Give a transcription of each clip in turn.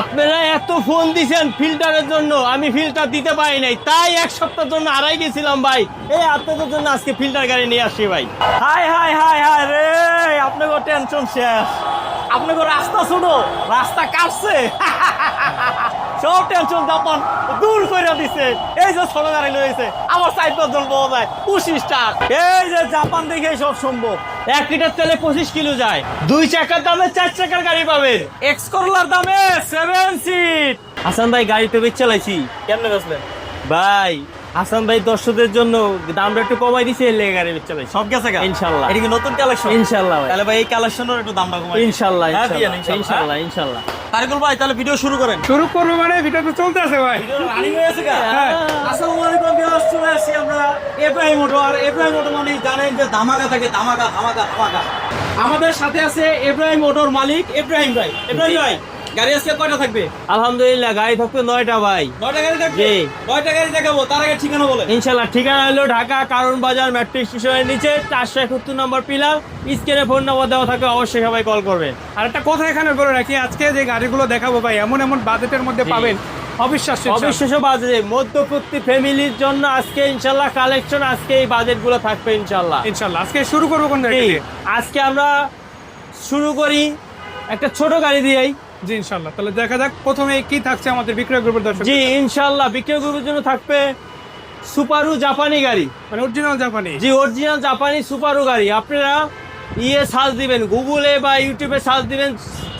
আপনারা এত ফোন দিছেন ফিল্টারের জন্য আমি ফিল্টার দিতে পারি নাই। তাই এক সপ্তাহের জন্য আড়াই গেছিলাম ভাই। এই আপনাদের জন্য আজকে ফিল্টার গাড়ি নিয়ে আসছি ভাই। হাই হাই হাই হাই রে আপনাকে টেনশন শেষ। আপনাকে রাস্তা শুনো রাস্তা কাটছে। সব টেনশন জাপান দূর করে দিছে। এই যে ছোট গাড়ি লয়েছে আমার সাইড পাঁচজন পাওয়া যায় পঁচিশ টাকা এই যে জাপান দেখে সব সম্ভব। এক লিটার তেলে পঁচিশ কিলো যায়। দুই চাকার দামে চার চাকার গাড়ি পাবেন। এক্স করলার দামে সেভেন সিট হাসান ভাই গাড়ি তো বেশ চালাইছি কেমনে বেচলেন? ভাই হাসান ভাই দর্শকদের জন্য দামটা একটু কমাই দিছে এর লেগে গাড়ি বেচ চালাই সব গেছে গা? ইনশাল্লাহ। এটা কি নতুন কালেকশন ইনশাল্লাহ ভাই। তাহলে ভাই এই কালেকশনের একটু দামটা কমাই ইনশাল্লাহ হ্যাঁ, ইনশাল্লাহ ইনশাল্লাহ। ইনশাল্লাহ তারিকুল ভাই তাহলে ভিডিও শুরু করেন। শুরু করব মানে ভিডিও তো চলতেছে ভাই। রানিং হয়ে গেছে গা? হ্যাঁ। আসসালামু আলাইকুম ভিউয়ার্স চলে আসছি আমরা এব্রাহিম অটো আর এব্রাহিম অটো মানে জানেন যে ধামাকা থাকে ধামাকা ধামাকা ধামাকা। আমাদের সাথে আছে এব্রাহিম মোটর মালিক এব্রাহিম ভাই। এব্রাহিম ভাই। গাড়ি আজকে কয়টা থাকবে? আলহামদুলিল্লাহ গাড়ি থাকবে নয়টা ভাই। নয়টা গাড়ি থাকবে। নয়টা গাড়ি দেখাবো তার আগে ঠিকানা বলে ইনশাল্লাহ ঠিকানা হলো ঢাকা কারণ বাজার মেট্রো স্টেশনের নিচে চারশো একাত্তর নম্বর পিলার। স্ক্রিনে ফোন নম্বর দেওয়া থাকবে অবশ্যই সবাই কল করবেন। আর একটা কথা এখানে বলে রাখি আজকে যে গাড়িগুলো দেখাবো ভাই এমন এমন বাজেটের মধ্যে পাবেন। অবিশ্বাস্য অবিশ্বাস্য বাজেটে মধ্যবর্তী ফ্যামিলির জন্য আজকে ইনশাল্লাহ কালেকশন আজকে এই বাজেটগুলো থাকবে ইনশাল্লাহ ইনশাল্লাহ আজকে শুরু করব কোন আজকে আমরা শুরু করি একটা ছোট গাড়ি দিয়েই। জি ইনশাল্লাহ তাহলে দেখা যাক প্রথমে কি থাকছে আমাদের বিক্রয় গ্রুপের দর্শক। জি ইনশাল্লাহ বিক্রয় গ্রুপের জন্য থাকবে সুপারু জাপানি গাড়ি। মানে অরিজিনাল জাপানি। জি অরিজিনাল জাপানি সুপারু গাড়ি। আপনারা ইয়ে সার্চ দিবেন গুগলে বা ইউটিউবে সার্চ দিবেন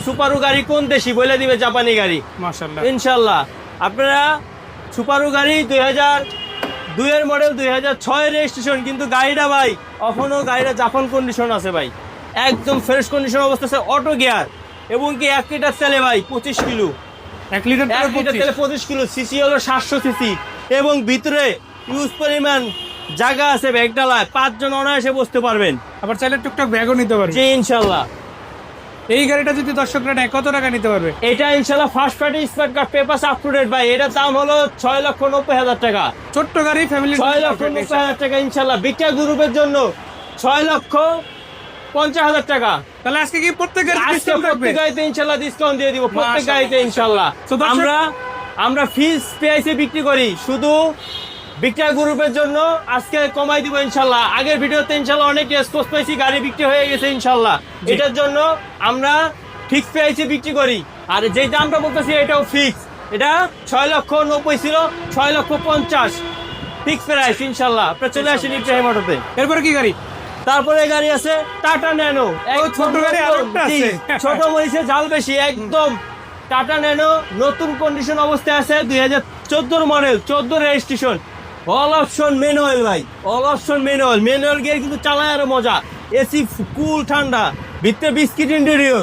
সুপারু গাড়ি কোন দেশি বলে দিবে জাপানি গাড়ি। মাশাল্লাহ ইনশাল্লাহ আপনারা সুপারু গাড়ি দুই হাজার দুইয়ের মডেল দুই হাজার ছয়ের রেজিস্ট্রেশন কিন্তু গাড়িটা ভাই এখনও গাড়িটা জাপান কন্ডিশন আছে ভাই। একদম ফ্রেশ কন্ডিশন অবস্থা আছে অটো গিয়ার এবং কি এক লিটার তেলে ভাই পঁচিশ কিলো। এক লিটার এক লিটার তেলে পঁচিশ কিলো সিসি হলো সাতশো সিসি। এবং ভিতরে ইউজ পরিমাণ জায়গা আছে ব্যাগডালায় পাঁচজন অনায়াসে বসতে পারবেন। আবার চাইলে টুকটাক ব্যাগও নিতে পারবে। জি ইনশাল্লাহ। এই গাড়িটা যদি দর্শকরা নেয় কত টাকা নিতে পারবে? এটা ইনশাল্লাহ first party smart card paper up to date ভাই। এটার দাম হলো ছয় লক্ষ নব্বই হাজার টাকা। ছোট্ট গাড়ি ফ্যামিলি ছয় লক্ষ নব্বই হাজার টাকা ইনশাল্লাহ। বিক্রয় গ্রুপের জন্য ছয় লক্ষ পঞ্চাশ হাজার টাকা। তাহলে আজকে কি প্রত্যেক গাড়ি ডিসকাউন্ট প্রত্যেক গাড়িতে ইনশাল্লাহ ডিসকাউন্ট দিয়ে দিব প্রত্যেক গাড়িতে ইনশাল্লাহ। আমরা আমরা ফিস পেয়েছে বিক্রি করি শুধু বিক্রয় গ্রুপের জন্য আজকে কমাই দিব ইনশাল্লাহ। আগের ভিডিওতে ইনশাল্লাহ অনেক রেসপন্স পেয়েছি গাড়ি বিক্রি হয়ে গেছে ইনশাল্লাহ। এটার জন্য আমরা ফিক্স পেয়েছি বিক্রি করি। আর যে দামটা বলতেছি এটাও ফিক্স এটা ছয় লক্ষ নব্বই ছিল ছয় লক্ষ পঞ্চাশ। ফিক্স প্রাইস ইনশাল্লাহ। আপনার চলে আসেন ইব্রাহিম অটোতে এরপরে কি গাড়ি? তারপরে গাড়ি আছে টাটা ন্যানো। ছোট গাড়ি। ছোট মরিচে জাল বেশি একদম। টাটা ন্যানো নতুন কন্ডিশন অবস্থায় আছে দুই হাজার চোদ্দোর মডেল চোদ্দ রেজিস্ট্রেশন অল অপশন ম্যানুয়াল ভাই অল অপশন ম্যানুয়াল ম্যানুয়াল গিয়ে কিন্তু চালায় আরও মজা। এসি কুল ঠান্ডা। ভিতরে biscuit interior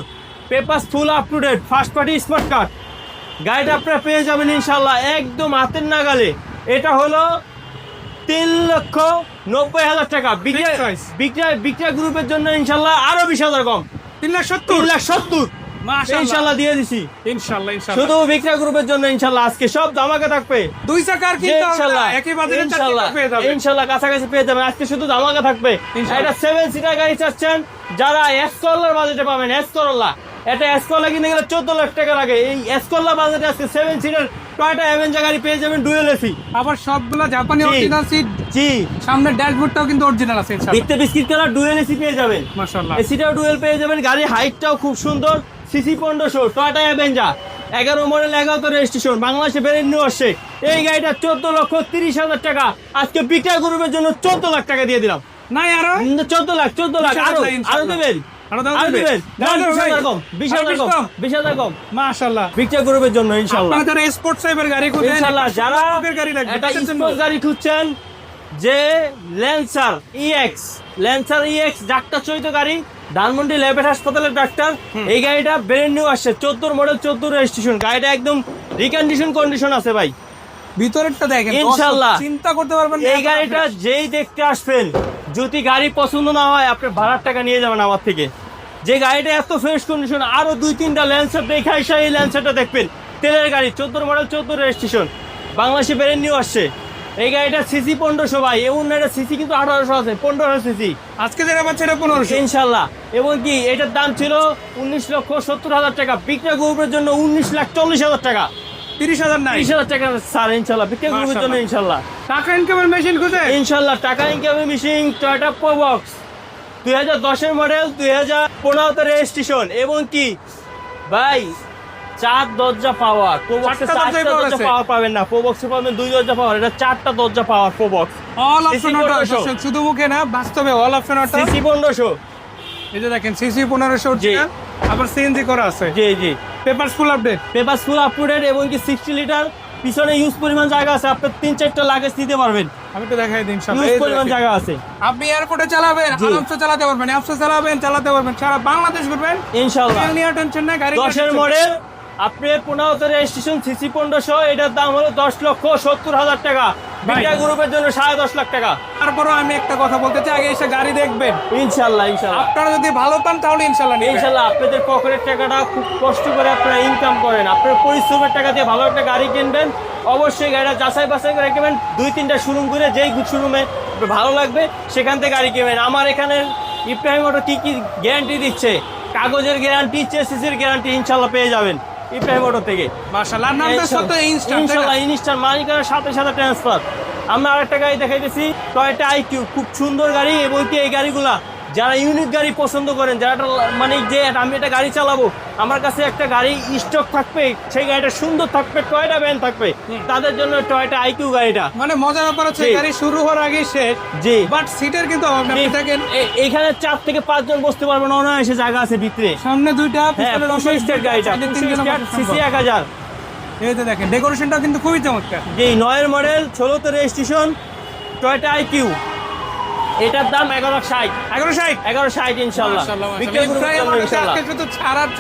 paper full up to date first party smart card গাড়িটা আপনারা পেয়ে যাবেন ইনশাল্লাহ একদম হাতের নাগালে। এটা হলো তিন লক্ষ নব্বই হাজার টাকা। বিক্রয় বিক্রয় বিক্রয় গ্রুপের জন্য ইনশাল্লাহ আরও বিশ হাজার কম। তিন লাখ সত্তর। তিন লাখ সত্তর। ইনশাল্লাহ দিয়ে দিছি। ইনশাল্লাহ ইনশাল্লাহ। শুধু বিক্রয় গ্রুপের জন্য ইনশাল্লাহ। আজকে সব থাকবে। দুই চাকার কিন্তু ইনশাল্লাহ। একই বাজারে ইনশাল্লাহ। ইনশাল্লাহ কাছাকাছি পেয়ে যাবেন। আজকে শুধু ধামাকা থাকবে। এটা সেভেন সিটার গাড়ি চাচ্ছেন। যারা এস করলার বাজেটে পাবেন এস করলা এটা এস করলা কিনতে গেলে চোদ্দ লাখ টাকা লাগে। এই এস বাজেটে আজকে সেভেন সিটার টয়টা অ্যাভেঞ্জার গাড়ি পেয়ে যাবেন ডুয়েল এসি আবার সবগুলা জাপানি অরিজিনাল সিট জি। সামনের ড্যাশবোর্ডটাও কিন্তু অরিজিনাল আছে ভিত্তে বিস্কিট কালার ডুয়েল এসি পেয়ে যাবেন। মাশাআল্লাহ। এসিটাও ডুয়েল পেয়ে যাবেন গাড়ির হাইটটাও খুব সুন্দর। সিসি পনেরোশো টয়টা অ্যাভেঞ্জার এগারো মডেল এগারোতে রেজিস্ট্রেশন বাংলাদেশে বেড়ে নিয়ে আসছে। এই গাড়িটা চোদ্দ লক্ষ তিরিশ হাজার টাকা। আজকে বিক্রয় গ্রুপের জন্য চোদ্দ লাখ টাকা দিয়ে দিলাম। নাই আরও? চোদ্দ লাখ চোদ্দ লাখ। আরও আরও দেবেন? গ্রুপের জন্য যারা স্পোর্টস টাইপের গাড়ি খুঁজছেন যে ল্যান্সার ইএক্স ল্যান্সার ইএক্স ডাক্তার ধানমন্ডি ল্যাবেট হাসপাতালের ডাক্তার। এই গাড়িটা ব্রেন নিউ আসছে চোদ্দোর মডেল চোদ্দ রেজিস্ট্রেশন গাড়িটা একদম রিকন্ডিশন কন্ডিশন আছে ভাই। ভিতরেরটা দেখেন ইনশাআল্লাহ। চিন্তা করতে পারবেন এই গাড়িটা যেই দেখতে আসবেন যদি গাড়ি পছন্দ না হয় আপনি ভাড়ার টাকা নিয়ে যাবেন আমার থেকে। যে গাড়িটা এত ফ্রেশ কন্ডিশন আরও দুই তিনটা ল্যান্সার দেখে এসে এই ল্যান্সারটা দেখবেন। তেলের গাড়ি চোদ্দোর মডেল চোদ্দ রেজিস্ট্রেশন বাংলাদেশে বেরেন নিউ আসছে। এই গাড়িটা সিসি পনেরোশো ভাই এবং এটা সিসি কিন্তু আঠারোশো আছে পনেরোশো সিসি আজকে যেটা পাচ্ছে এটা পনেরোশো। ইনশাল্লাহ। এবং কি এটার দাম ছিল উনিশ লক্ষ সত্তর হাজার টাকা। বিক্রয় গ্রুপের জন্য উনিশ লাখ চল্লিশ হাজার টাকা। তিরিশ হাজার নাই। তিরিশ হাজার টাকা স্যার ইনশাল্লাহ বিক্রয় গ্রুপের জন্য ইনশাল্লাহ। টাকা ইনকামের মেশিন খুঁজে? ইনশাল্লাহ টাকা ইনকামে মিশিং টয়টা প্রোবক্স দুই হাজার দশের মডেল দুই হাজার পনেরোতে রেজিস্ট্রেশন এবং কি? ভাই চার দরজা পাওয়ার প্রোবক্সে চারটা দরজা পাওয়ার পাবেন না। প্রোবক্সে পাবেন দুই দরজা পাওয়ার এটা চারটা দরজা পাওয়ার প্রোবক্স অল অপশন। শুধু মুখে না বাস্তবে অল অপশন অটো সিসি পনেরোশো। এই যে দেখেন সিসি পনেরোশো। আবার সিএনজি করা আছে। জি জি। Paper full update paper full update এবং কি সিক্সটি লিটার পিছনে ইউজ পরিমাণ জায়গা আছে আপনি তিন চারটা লাগেজ নিতে পারবেন। আমি তো দেখাই দিন। ইউজ পরিমাণ জায়গা আছে। আপনি এয়ারপোর্টে চালাবেন। আরামসে চালাতে পারবেন অ্যাপসে চালাবেন চালাতে পারবেন সারা বাংলাদেশ ঘুরবেন। ইনশাআল্লাহ। টেনশন নাই গাড়ি নিয়ে দশের tension নাই। মডেল আপনি পনেরোতে রেজিস্ট্রেশন সিসি পনেরোশো এটার দাম হলো দশ লক্ষ সত্তর হাজার টাকা। বিটা গ্রুপের জন্য সাড়ে দশ লাখ টাকা। তারপরও আমি একটা কথা বলতে চাই আগে এসে গাড়ি দেখবেন। ইনশাল্লাহ ইনশাল্লাহ। আপনারা যদি ভালো পান তাহলে ইনশাল্লাহ। ইনশাল্লাহ আপনাদের পকেটের টাকাটা খুব কষ্ট করে আপনারা ইনকাম করেন। আপনার পরিশ্রমের টাকা দিয়ে ভালো একটা গাড়ি কিনবেন। অবশ্যই গাড়িটা যাচাই বাছাই করে কিনবেন দুই তিনটা শোরুম করে যেই শোরুমে ভালো লাগবে সেখান থেকে গাড়ি কিনবেন। আমার এখানে ইব্রাহিম অটো কী কী গ্যারান্টি দিচ্ছে? কাগজের গ্যারান্টি চেসিসের গ্যারান্টি ইনশাল্লাহ পেয়ে যাবেন। ইব্রাহিম অটো থেকে। মাশাআল্লাহ নামটা সত্য ইনস্ট্যান্ট ইনশাআল্লাহ ইনস্টার মালিকানার সাথে সাথে ট্রান্সফার আমরা আরেকটা গাড়ি দেখাইতেছি টয়টা আইকিউ খুব সুন্দর গাড়ি এবং কি এই গাড়িগুলা। যারা ইউনিক গাড়ি পছন্দ করেন যারা মানে যে আমি একটা গাড়ি চালাবো আমার কাছে একটা গাড়ি স্টক থাকবে সেই গাড়িটা সুন্দর থাকবে টয়টা ভ্যান থাকবে তাদের জন্য টয়টা আইকিউ গাড়িটা। মানে মজার ব্যাপার হচ্ছে গাড়ি শুরু হওয়ার আগে শেষ জি। বাট সিটের কিন্তু আপনি এ- এখানে চার থেকে পাঁচজন বসতে পারবে পারবেন অনায়াসে জায়গা আছে ভিতরে। সামনে দুইটা হ্যাঁ পিছনে স্টেট গাড়িটা সিসি। এক হাজার। এই যে দেখেন ডেকোরেশনটা কিন্তু খুবই চমৎকার। যে নয়ের মডেল ষোলোতে রেজিস্ট্রেশন টয়টা আইকিউ এটার দাম এগারো ষাট। এগারো ষাট? এগারো ষাট ইনশাল্লাহ।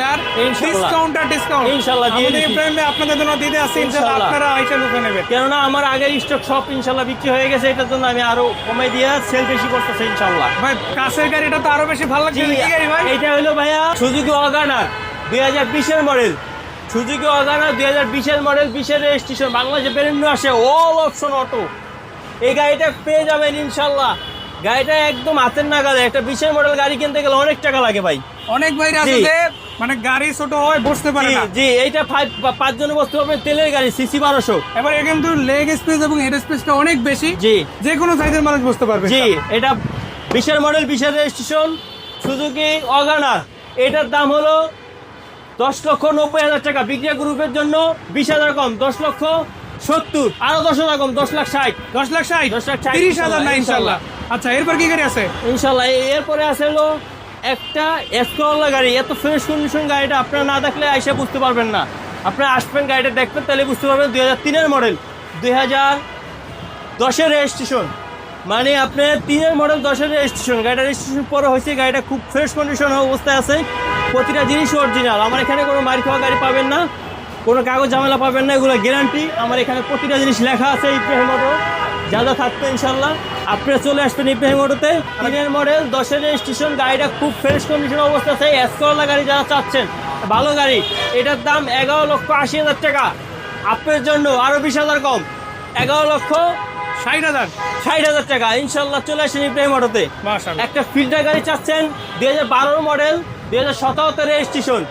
ছাড় ইনশাল্লাহ। ডিসকাউন্ট আর ডিসকাউন্ট ইনশাল্লাহ আপনাদের জন্য দিতে আসছে ইনশাআল্লাহ ইনশাল্লাহ। আপনারা আইসা লুকে নেবেন। কেননা আমার আগের স্টক সব ইনশাল্লাহ বিক্রি হয়ে গেছে এটার জন্য আমি আরও কমাই দিয়ে সেল বেশি করতেছে ইনশাল্লাহ। ভাই কাছের গাড়িটা তো আরও বেশি ভালো লাগছে এটা হলো ভাইয়া সুজুকি অগানার দুই হাজার বিশের মডেল সুজুকি অগানার দুই হাজার বিশের মডেল বিশের রেজিস্ট্রেশন বাংলাদেশে বেরেন্ডু আসে অল অপশন অটো এই গাড়িটা পেয়ে যাবেন ইনশাল্লাহ। গাড়িটা একদম হাতের নাগালে একটা বিশের মডেল গাড়ি কিনতে গেলে অনেক টাকা লাগে ভাই। অনেক ভাই আছে মানে গাড়ি ছোট হয় বসতে পারে না। জি এইটা পাঁচ জনে বসতে পারবেন তেলের গাড়ি সিসি বারোশো। এবার এ কিন্তু লেগ স্পেস এবং হেড স্পেসটা অনেক বেশি। জি। যে কোনো সাইজের মানুষ বসতে পারবে। জি এটা বিশের মডেল বিশের রেজিস্ট্রেশন সুজুকি অগানার এটার দাম হলো দশ লক্ষ নব্বই হাজার টাকা। বিক্রিয়া গ্রুপের জন্য বিশ হাজার কম দশ লক্ষ সত্তর আরও দশ হাজার কম দশ লাখ ষাট। দশ লাখ ষাট দশ লাখ ষাট, তিরিশ হাজার না ইনশাল্লাহ। আচ্ছা এরপর কি গাড়ি আছে? ইনশাল্লাহ এরপরে আছে হলো একটা এসকোলা গাড়ি। এত ফ্রেশ কন্ডিশন গাড়িটা আপনারা না দেখলে আইসা বুঝতে পারবেন না। আপনারা আসবেন গাড়িটা দেখবেন, তাহলে বুঝতে পারবেন দুই হাজার তিনের মডেল দুই হাজার দশের রেজিস্ট্রেশন মানে আপনার তিনের মডেল দশের রেজিস্ট্রেশন গাড়িটা রেজিস্ট্রেশন পরে হয়েছে, গাড়িটা খুব ফ্রেশ কন্ডিশন অবস্থায় আছে। প্রতিটা জিনিস অরিজিনাল আমার এখানে কোনো মারি খাওয়া গাড়ি পাবেন না, কোনো কাগজ ঝামেলা পাবেন না, এগুলো গ্যারান্টি আমার এখানে প্রতিটা জিনিস লেখা আছে ইব্রাহিম অটো যা যা থাকবে ইনশাল্লাহ। আপনারা চলে আসবেন ইব্রাহিম অটোতে। তিনের মডেল দশের রেজিস্ট্রেশন গাড়িটা খুব ফ্রেশ কন্ডিশন অবস্থা আছে। এসকরলা গাড়ি যারা চাচ্ছেন ভালো গাড়ি। এটার দাম এগারো লক্ষ আশি হাজার টাকা। আপনার জন্য আরও বিশ হাজার কম। এগারো লক্ষ ষাট হাজার। ষাট হাজার টাকা। ইনশাল্লাহ চলে আসেন ইব্রাহিম অটোতে। একটা ফিল্টার গাড়ি চাচ্ছেন দুই হাজার বারোর মডেল দুই হাজার সতেরোতে রেজিস্ট্রেশন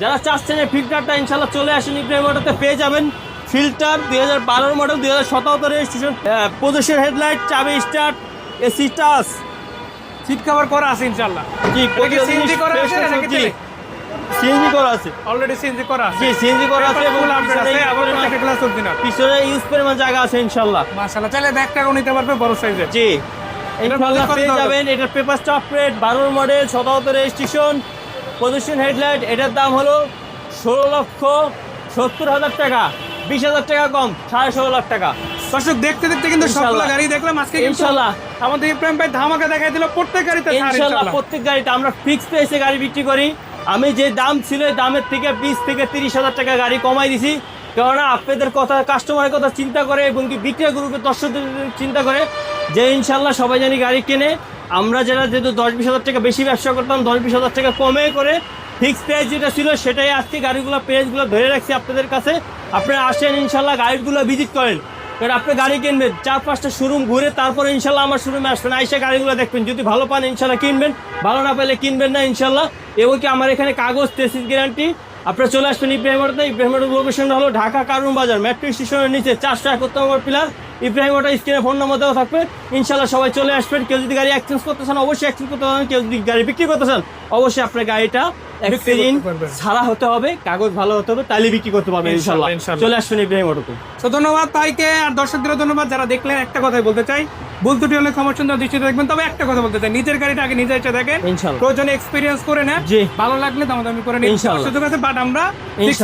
যারা চাচ্ছেন এই ফিল্টারটা ইনশাল্লাহ চলে আসেন ইব্রাহিম অটোতে পেয়ে যাবেন। ফিল্টার দুই হাজার বারোর মডেল দুই হাজার সতেরোতে রেজিস্ট্রেশন প্রদর্শন হেডলাইট চাবি start AC touch seat cover করা আছে ইনশাল্লাহ এটা কি CNG করা আছে নাকি সিএনজি করা আছে। অলরেডি সিএনজি করা আছে। জি সিএনজি করা আছে এবং আপডেট আছে আবার একটা ক্লাস অরিজিনাল পিছনে ইউজ পরিমাণ জায়গা আছে ইনশাল্লাহ মাশাআল্লাহ চাইলে ব্যাগ টাকাও নিতে পারবে বড় সাইজের। জি। এটার ইনশাল্লাহ পেয়ে যাবেন। এটার পেপার স্টপ রেট বারোর মডেল সতেরোতে রেজিস্ট্রেশন পজিশন হেডলাইট এটার দাম হলো ষোলো লক্ষ সত্তর হাজার টাকা। বিশ হাজার টাকা কম সাড়ে ষোলো লাখ টাকা। দর্শক দেখতে দেখতে কিন্তু সবগুলো গাড়ি দেখলাম। আজকে ইনশাল্লাহ। আমাদের ইব্রাহিম ভাই ধামাকা দেখাই দিল প্রত্যেক গাড়িতে ইনশাল্লাহ প্রত্যেক গাড়িতে আমরা ফিক্স প্রাইসে গাড়ি বিক্রি করি। আমি যে দাম ছিল দামের থেকে বিশ থেকে তিরিশ হাজার টাকা গাড়ি কমাই দিছি। কেননা আপনাদের কথা কাস্টমারের কথা চিন্তা করে এবং কি বিক্রয় গ্রুপের দর্শকদের চিন্তা করে যে ইনশাল্লাহ সবাই জানি গাড়ি কেনে। আমরা যারা যেহেতু দশ বিশ হাজার টাকা বেশি ব্যবসা করতাম দশ বিশ হাজার টাকা কমে করে ফিক্স প্রাইস যেটা ছিল, সেটাই আজকে গাড়িগুলো প্রাইসগুলো ধরে রাখছি আপনাদের কাছে। আপনারা আসেন, ইনশাল্লাহ গাড়িগুলো ভিজিট করেন। কারণ আপনি গাড়ি কিনবেন চার পাঁচটা শোরুম ঘুরে তারপরে ইনশাল্লাহ আমার শোরুমে আসবেন। আইসা গাড়িগুলো দেখবেন, যদি ভালো পান ইনশাল্লাহ কিনবেন, ভালো না পেলে কিনবেন না ইনশাল্লাহ। এবং কি আমার এখানে কাগজ তেসিস গ্যারান্টি আপনারা চলে আসবেন ইব্রাহিম ইব্রাহিম লোকেশনটা হলো ঢাকা কারুন বাজার মেট্রো স্টেশনের নিচে, চারশো একত্তর নম্বর পিলার ইব্রাহিম অটো স্ক্রিনে ফোন নম্বর দেওয়া থাকবে। ইনশাল্লাহ সবাই চলে আসবেন। কেউ যদি গাড়ি এক্সচেঞ্জ করতে চান অবশ্যই এক্সচেঞ্জ করতে পারেন কেউ যদি গাড়ি বিক্রি করতে চান অবশ্যই আপনার গাড়িটা ছাড়া হতে হবে কাগজ ভালো হতে হবে তাহলে বিক্রি করতে পারবেন ইনশাল্লাহ। চলে আসবেন ইব্রাহিম অটোতে তো ধন্যবাদ ভাইকে আর দর্শকদের ধন্যবাদ যারা দেখলেন। একটা কথাই বলতে চাই ভুল ত্রুটি হলে ক্ষমা সুন্দর দৃষ্টিতে দেখবেন। তবে একটা কথা বলতে চাই নিজের গাড়িটা আগে নিজে এসে দেখেন। প্রয়োজনে এক্সপিরিয়েন্স করে নেন। ভালো লাগলে দামাদামি করে নিন। সুযোগ আছে বাট আমরা।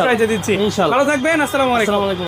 প্রাইসে দিচ্ছি। ভালো থাকবেন আসসালামু আলাইকুম। আসসালামু আলাইকুম।